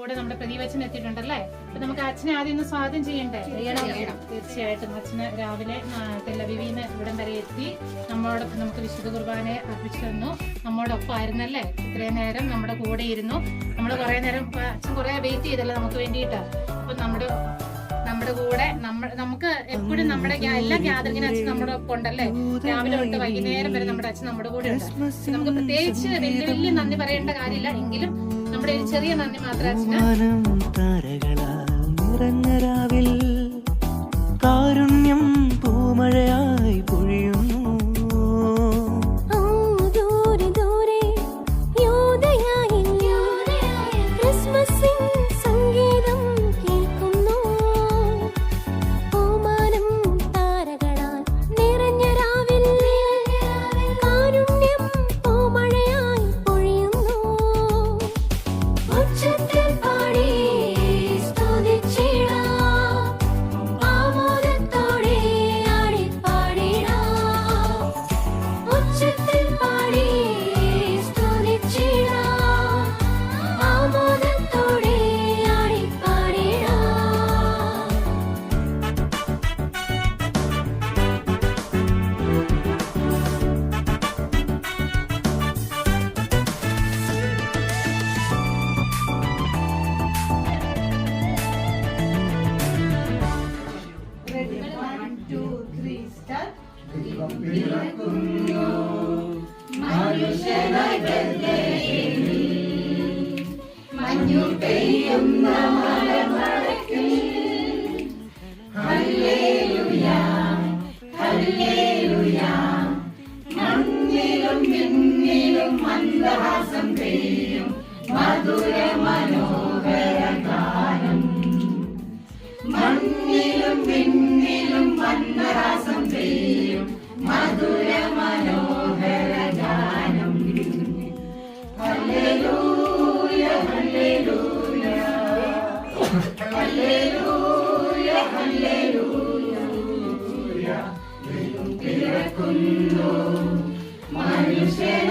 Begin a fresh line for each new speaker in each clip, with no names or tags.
കൂടെ നമ്മുടെ പ്രതിവച്ചൻ എത്തിയിട്ടുണ്ടല്ലേ? അപ്പൊ നമുക്ക് അച്ഛനെ ആദ്യം ഒന്ന് സ്വാഗതം ചെയ്യണ്ടേ? തീർച്ചയായിട്ടും അച്ഛന് രാവിലെ തെല്ലവിന്ന് ഇവിടം വരെ എത്തി. നമ്മോടൊപ്പം നമുക്ക് വിശുദ്ധ കുർബാനയെ അർപ്പിച്ചു തന്നു. നമ്മോടൊപ്പം ആയിരുന്നല്ലേ? ഇത്രയും നേരം നമ്മുടെ കൂടെ ഇരുന്നു. നമ്മൾ കുറെ നേരം അച്ഛൻ കുറെ വെയിറ്റ് ചെയ്തല്ലേ നമുക്ക് വേണ്ടിയിട്ട്? അപ്പൊ നമ്മുടെ നമ്മുടെ കൂടെ നമ്മ നമുക്ക് എപ്പോഴും നമ്മുടെ എല്ലാ ഗ്യാതറിങ്ങിനും അച്ഛൻ നമ്മുടെ ഒപ്പം ഉണ്ടല്ലേ? രാവിലെ തൊട്ട് വൈകുന്നേരം വരെ നമ്മുടെ അച്ഛൻ നമ്മുടെ കൂടെ ഉണ്ട്. നമുക്ക് പ്രത്യേകിച്ച് വലിയ വലിയ നന്ദി പറയേണ്ട കാര്യമില്ല. എങ്കിലും നമ്മുടെ ഒരു ചെറിയ നന്ദി മാത്രം
താരകളാൽ നിറഞ്ഞ രാവിൽ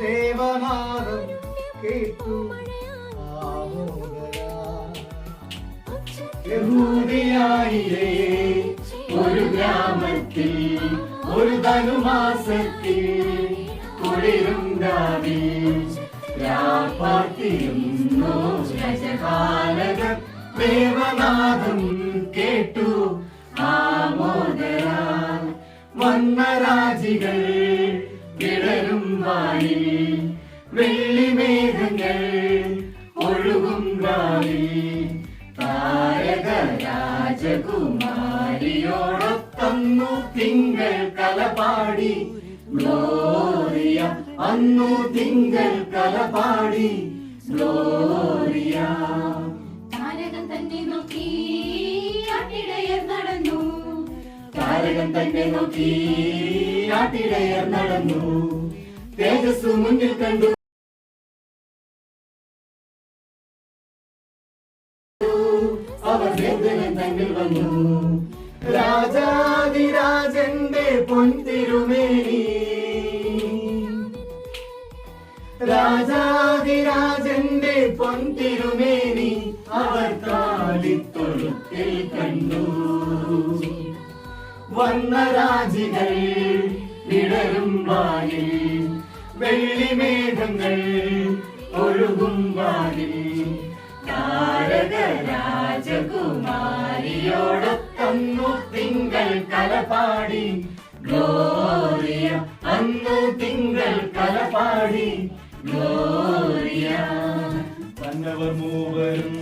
ദേവനാദം കേട്ടു. ആമോദരാ. യഹൂദിയായിലെ ഒരു ഗ്രാമത്തിൽ ഒരു ധനുമാസത്തിൽ കുളിരും രാവിൽ. രാപ്പാർത്തിയുന്നു രജകാലക ദേവനാദം കേട്ടു. ആമോദരാ. വന്ന രാജികൾ വിടരും വായിൽ. വെള്ളി
മേഘങ്ങൾ ഒഴുകും വായിൽ. താരക രാജകുമാരിയോടൊത്തന്നു തിങ്കൾ കലപാടി ഗ്ലോറിയ അന്നു തിങ്കൾ കലപാടി ഗ്ലോറിയ.
താരകം തന്നെ നോക്കി ആട്ടിടയർ നടന്നു
തേജസ് മുന്നിൽ കണ്ടു. അവർ വേദനം തന്നിൽ വന്നു. രാജാതിരാജന്റെ പൊൻതിരുമേനി. രാജാതിരാജന്റെ പൊൻതിരുമേനി അവർ കാലിത്തൊഴുത്തിൽ കണ്ടു. വന്ന രാജികൾ വിടരും വെള്ളി വെള്ളിമേഘങ്ങൾ ഒഴുകും വാരി താരക രാജകുമാരിയോടൊത്തന്നു തിങ്കൾ കലപാടി ഗ്ലോറിയ അന്നു തിങ്കൾ കലപാടി ഗ്ലോറിയ വന്നവർ മൂവരും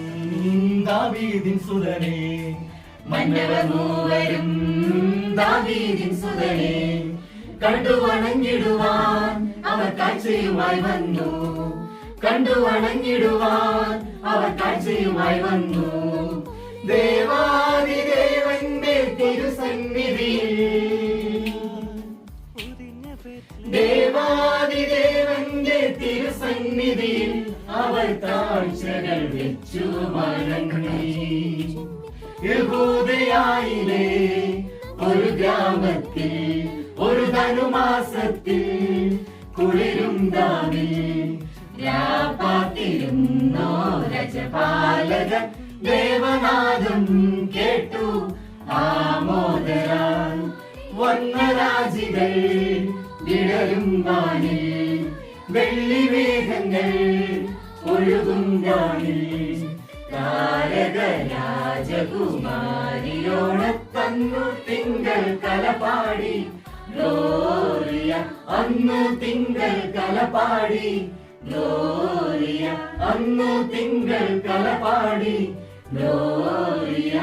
ദാവീദിൻ സുതനേ. മന്നവർ മൂവരും ദാവീദിൻ സുതനെ കണ്ടു വണങ്ങിടുവാൻ അവർ കാഴ്ചയുമായി വന്നു. കണ്ടു വണങ്ങിടുവാൻ അവർ കാഴ്ചയുമായി വന്നു. ദേവാദിദേവന്റെ തിരുസന്നിധിയിൽ ദേവാദിദേവന്റെ തിരുസന്നിധിയിൽ അവർ താഴ്ചകൾ വെച്ചു വണങ്ങി ധനുമാസത്തിൽ കുളിരും ദാവിൽ. രാപാത്തിരുന്നോ രജപാലക ദേവനാഥം കേട്ടു ആമോദര വന്ന രാജികൾ വിടരും വാനിൽ. വെള്ളിമേഘങ്ങൾ ഒഴുകും വാനിൽ. താരക രാജകുമാരിയോടത്തന്നു തിങ്കൾ കലപാടി ഗ്ലോറിയ അന്നു തിങ്കൾ കലപാടി ഗ്ലോറിയ അന്നു തിങ്കൾ കലപാടി gloria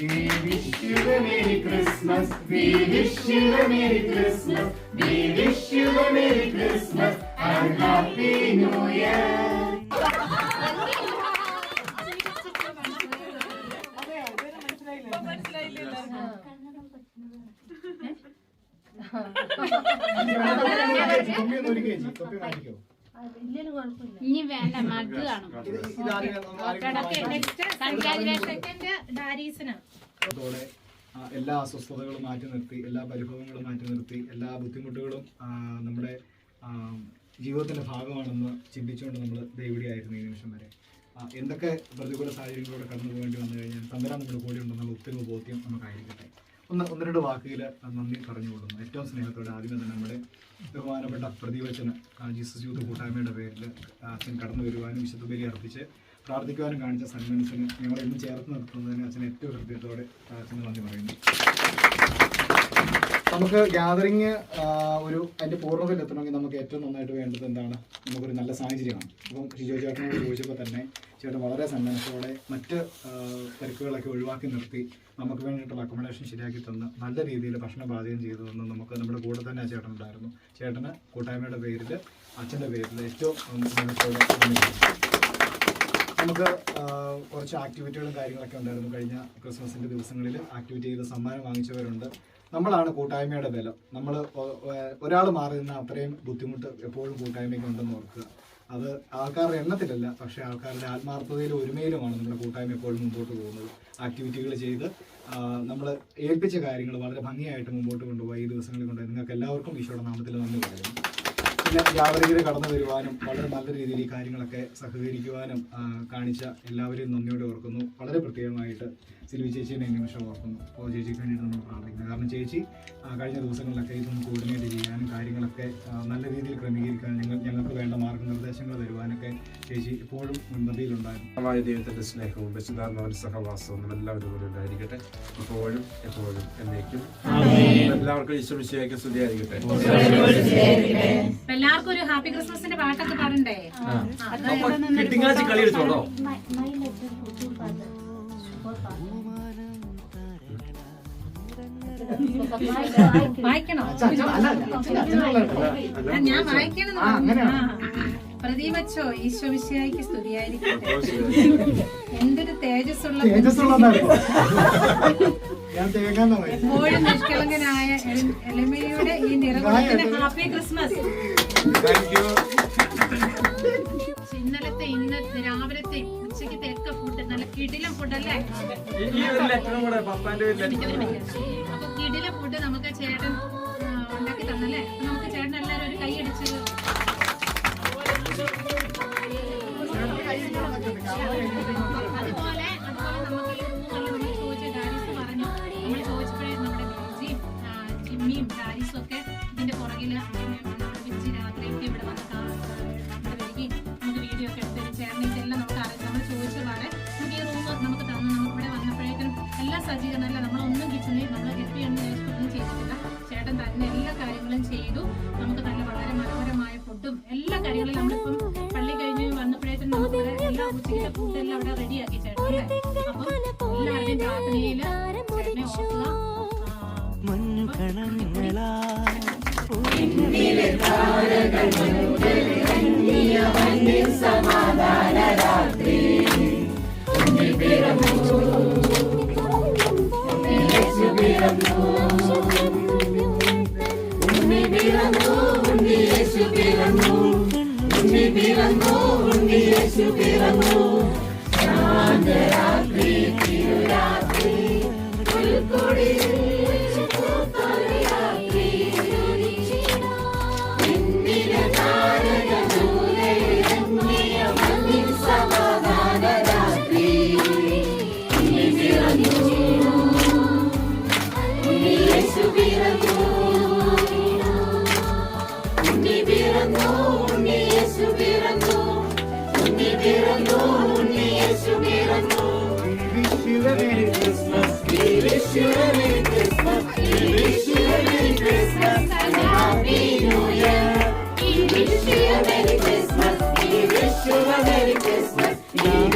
We wish you a Merry Christmas. We wish you a Merry Christmas. We wish you a Merry Christmas and Happy New Year.
ഇനി വേണ്ട മഗ് കാണും.
അതോടെ എല്ലാ അസ്വസ്ഥതകളും മാറ്റി നിർത്തി എല്ലാ പരിഭവങ്ങളും മാറ്റി നിർത്തി എല്ലാ ബുദ്ധിമുട്ടുകളും നമ്മുടെ ജീവിതത്തിന്റെ ഭാഗമാണെന്ന് ചിന്തിച്ചുകൊണ്ട് നമ്മൾ ദൈവടിയായിരുന്നു ഈ നിമിഷം വരെ. എന്തൊക്കെ പ്രതികൂല സാഹചര്യങ്ങളിലൂടെ കടന്നു പോകേണ്ടി വന്നു കഴിഞ്ഞാൽ തമ്പരാൻ നമ്മുടെ കൂടെ ഉണ്ടെന്നുള്ള ഉത്തരവ് ബോധ്യം നമുക്കായിരിക്കട്ടെ. ഒന്ന് ഒന്ന് രണ്ട് വാക്കുകൾ നന്ദി പറഞ്ഞുകൊള്ളുന്നു ഏറ്റവും സ്നേഹത്തോടെ ആദ്യമേ തന്നെ നമ്മുടെ ബഹുമാനപ്പെട്ട പ്രതിവചന ജീസസ് യൂത്ത് കൂട്ടായ്മയുടെ പേരിൽ അച്ഛൻ കടന്നു വരുവാനും വിശുദ്ധബലി അർപ്പിച്ച് പ്രാർത്ഥിക്കുവാനും കാണിച്ച സന്മനസിന് ഇന്ന് ചേർത്ത് നിർത്തുന്നതിന് അച്ഛൻ ഏറ്റവും ഹൃദയത്തോടെ അച്ഛന് നന്ദി പറയുന്നു. നമുക്ക് ഗ്യാതറിങ് ഒരു അതിന്റെ പൂർണത്തിൽ എത്തണമെങ്കിൽ നമുക്ക് ഏറ്റവും നന്നായിട്ട് വേണ്ടത് എന്താണ്? നമുക്കൊരു നല്ല സാഹചര്യമാണ്. അപ്പം ഷിജോ ചേട്ടനോട് ചോദിച്ചപ്പോൾ തന്നെ ചേട്ടൻ വളരെ സന്മനസ്സോടെ മറ്റ് തിരക്കുകളൊക്കെ ഒഴിവാക്കി നിർത്തി നമുക്ക് വേണ്ടിയിട്ടുള്ള അക്കോമഡേഷൻ ശരിയാക്കി തന്ന് നല്ല രീതിയിൽ ഭക്ഷണം പാചകം ചെയ്തു തന്ന് നമുക്ക് നമ്മുടെ കൂടെ തന്നെ ആ ചേട്ടൻ ഉണ്ടായിരുന്നു. ചേട്ടന് കൂട്ടായ്മയുടെ പേരിൽ അച്ഛന്റെ പേരിൽ ഏറ്റവും നന്ദി നമുക്ക് കുറച്ച് ആക്ടിവിറ്റികളും കാര്യങ്ങളൊക്കെ ഉണ്ടായിരുന്നു. കഴിഞ്ഞ ക്രിസ്മസിന്റെ ദിവസങ്ങളിൽ ആക്ടിവിറ്റി ചെയ്ത് സമ്മാനം വാങ്ങിച്ചവരുണ്ട്. നമ്മളാണ് കൂട്ടായ്മയുടെ ബലം. നമ്മൾ ഒരാൾ മാറി നിന്ന അത്രയും ബുദ്ധിമുട്ട് എപ്പോഴും കൂട്ടായ്മയ്ക്ക് ഉണ്ടെന്ന് ഓർക്കുക. അത് ആൾക്കാരുടെ എണ്ണത്തിലല്ല പക്ഷേ ആൾക്കാരുടെ ആത്മാർത്ഥതയിലും ഒരുമയിലുമാണ് നമ്മുടെ കൂട്ടായ്മ എപ്പോഴും മുമ്പോട്ട് പോകുന്നത്. ആക്ടിവിറ്റികൾ ചെയ്ത് നമ്മൾ ഏൽപ്പിച്ച കാര്യങ്ങൾ വളരെ ഭംഗിയായിട്ട് മുമ്പോട്ട് കൊണ്ടുപോയി ഈ ദിവസങ്ങളിൽ കൊണ്ടുപോയി. നിങ്ങൾക്ക് എല്ലാവർക്കും ഈശോയുടെ നാമത്തിൽ നന്ദി പറയുന്നു. പിന്നെ യാത്രികർ കടന്നു വരുവാനും വളരെ നല്ല രീതിയിൽ ഈ കാര്യങ്ങളൊക്കെ സഹകരിക്കുവാനും കാണിച്ച എല്ലാവരെയും നന്ദിയോടെ ഓർക്കുന്നു. വളരെ പ്രത്യേകമായിട്ട് സിൽവി ചേച്ചീനെ ഈ നിമിഷം ഓർക്കുന്നു. അപ്പോൾ ചേച്ചിക്ക് വേണ്ടിയിട്ട് നമ്മൾ പ്രാർത്ഥിക്കുന്നത് കാരണം ചേച്ചി കഴിഞ്ഞ ദിവസങ്ങളിലൊക്കെ ഇതൊന്ന് കോർഡിനേറ്റ് ചെയ്യാനും കാര്യങ്ങളൊക്കെ നല്ല രീതിയിൽ ക്രമീകരിക്കാൻ ഞങ്ങൾ ഞങ്ങൾക്ക് വേണ്ട മാർഗനിർദ്ദേശങ്ങൾ തരുവാനൊക്കെ ചേച്ചി ഇപ്പോഴും മുൻപന്തിയിലുണ്ടായിരുന്നു
ദൈവത്തിന്റെ സ്നേഹവും പരിശുദ്ധാത്മാവിന്റെ സഹവാസവും എല്ലാവരും കൂടെ ഉണ്ടായിരിക്കട്ടെ. ഇപ്പോഴും എപ്പോഴും എന്നേക്കും. എല്ലാവർക്കും ഈശ്വമിശിയായിരിക്കും സ്തുതിയായിരിക്കട്ടെ.
എല്ലാവർക്കും ഒരു ഹാപ്പി ക്രിസ്മസിന്റെ പാട്ടൊക്കെ പാടണ്ടേ
തിങ്കളാഴ്ച കളി
വായിക്കണോ ഞാൻ വായിക്കണം? പ്രതിമച്ചോ ഈശോ വിഷയായിക്ക് സ്തുതിയായിരിക്കട്ടെ. എന്തൊരു തേജസ്സുള്ള എപ്പോഴും നിഷ്കളങ്കനായ എളി- എളിമയുടെ ഈ നിറകുളത്തിന് ഹാപ്പി ക്രിസ്മസ്. ഇന്നലത്തെ ഇന്ന് രാവിലത്തെ ഉച്ചക്കത്തെ ഒക്കെ ഫുഡ് നല്ല കിടിലം
ഒരു ലെറ്റർ
അപ്പൊ കിടിലം ഫുഡ് നമുക്ക് ചേട്ടൻ ഉണ്ടാക്കി തന്നല്ലേ? നമുക്ക് ചേട്ടൻ എല്ലാരും ഒരു കൈ അടിച്ച് അതുപോലെ അതുപോലെ നമുക്ക് ഈ നമ്മൾ ചോദിച്ച ഡാരിസ് പറഞ്ഞു. നമ്മൾ ചോദിച്ചപ്പോഴേ നമ്മുടെ ബിജിയും ജിമ്മിയും ഡാരിസും ഒക്കെ ഇതിന്റെ പുറകിൽ ബിജി രാത്രിയൊക്കെ ഇവിടെ വന്ന് ഇവിടെ വരികയും നമുക്ക് വീഡിയോ ഒക്കെ എടുത്ത് ചേർന്ന് ഇതെല്ലാം നമുക്ക് അറിയാം. നമ്മൾ ചോദിച്ചതാണ് നമുക്ക് ഈ റൂം നമുക്ക് തന്നു. നമുക്ക് ഇവിടെ വന്നപ്പോഴേക്കും എല്ലാ സജ്ജീകരണം അല്ല നമ്മളൊന്നും കിച്ചണിൽ നമ്മൾ ഹെൽപ്പ് ചെയ്യുന്ന ഒന്നും ചെയ്തിട്ടില്ല. ചേട്ടൻ തന്നെ എല്ലാ കാര്യങ്ങളും ചെയ്തു. നമുക്ക് നല്ല വളരെ മനോഹരമായ ഫുഡും എല്ലാ കാര്യങ്ങളും കുട്ടികളെ ഫുഡെല്ലാം അവിടെ സമാധാന രാത്രി യേശു പിറന്നു ശാന്തരാത്രി തിരുരാത്രി പുൽക്കൊടിയിൽ be the wish you a Merry Christmas. We wish you
a Merry Christmas a New Year. We wish you a Merry Christmas. Wish you a Merry Christmas.